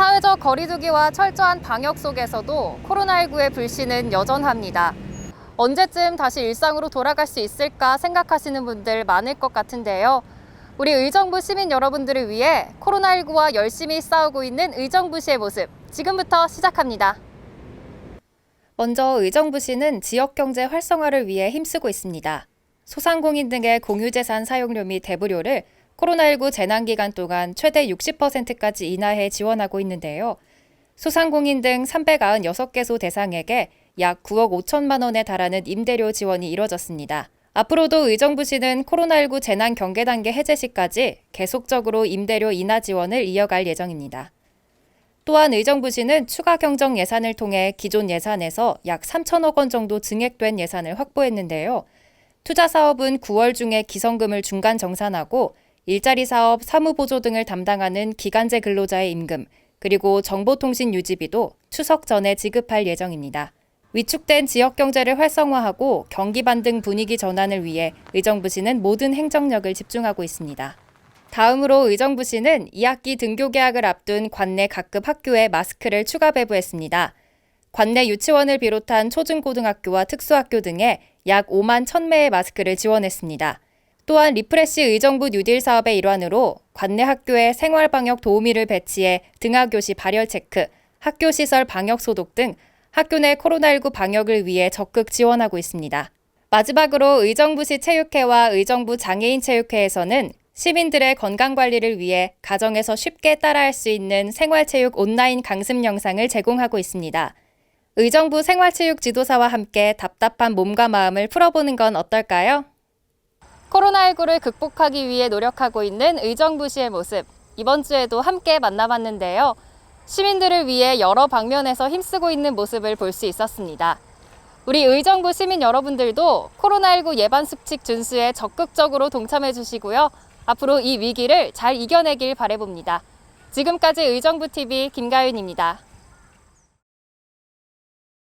사회적 거리두기와 철저한 방역 속에서도 코로나19의 불씨는 여전합니다. 언제쯤 다시 일상으로 돌아갈 수 있을까 생각하시는 분들 많을 것 같은데요. 우리 의정부 시민 여러분들을 위해 코로나19와 열심히 싸우고 있는 의정부시의 모습 지금부터 시작합니다. 먼저 의정부시는 지역 경제 활성화를 위해 힘쓰고 있습니다. 소상공인 등의 공유재산 사용료 및 대부료를 코로나19 재난 기간 동안 최대 60%까지 인하해 지원하고 있는데요. 소상공인 등 396개소 대상에게 약 9억 5천만 원에 달하는 임대료 지원이 이뤄졌습니다. 앞으로도 의정부시는 코로나19 재난 경계 단계 해제 시까지 계속적으로 임대료 인하 지원을 이어갈 예정입니다. 또한 의정부시는 추가 경정 예산을 통해 기존 예산에서 약 3천억 원 정도 증액된 예산을 확보했는데요. 투자 사업은 9월 중에 기성금을 중간 정산하고 일자리 사업, 사무 보조 등을 담당하는 기간제 근로자의 임금, 그리고 정보통신 유지비도 추석 전에 지급할 예정입니다. 위축된 지역 경제를 활성화하고 경기 반등 분위기 전환을 위해 의정부시는 모든 행정력을 집중하고 있습니다. 다음으로 의정부시는 2학기 등교 개학을 앞둔 관내 각급 학교에 마스크를 추가 배부했습니다. 관내 유치원을 비롯한 초중고등학교와 특수학교 등에 약 5만 1000매의 마스크를 지원했습니다. 또한 리프레시 의정부 뉴딜 사업의 일환으로 관내 학교에 생활 방역 도우미를 배치해 등하교시 발열 체크, 학교 시설 방역 소독 등 학교 내 코로나19 방역을 위해 적극 지원하고 있습니다. 마지막으로 의정부시 체육회와 의정부 장애인 체육회에서는 시민들의 건강 관리를 위해 가정에서 쉽게 따라할 수 있는 생활체육 온라인 강습 영상을 제공하고 있습니다. 의정부 생활체육 지도사와 함께 답답한 몸과 마음을 풀어보는 건 어떨까요? 코로나19를 극복하기 위해 노력하고 있는 의정부시의 모습. 이번 주에도 함께 만나봤는데요. 시민들을 위해 여러 방면에서 힘쓰고 있는 모습을 볼 수 있었습니다. 우리 의정부 시민 여러분들도 코로나19 예방 수칙 준수에 적극적으로 동참해 주시고요. 앞으로 이 위기를 잘 이겨내길 바래봅니다. 지금까지 의정부 TV 김가윤입니다.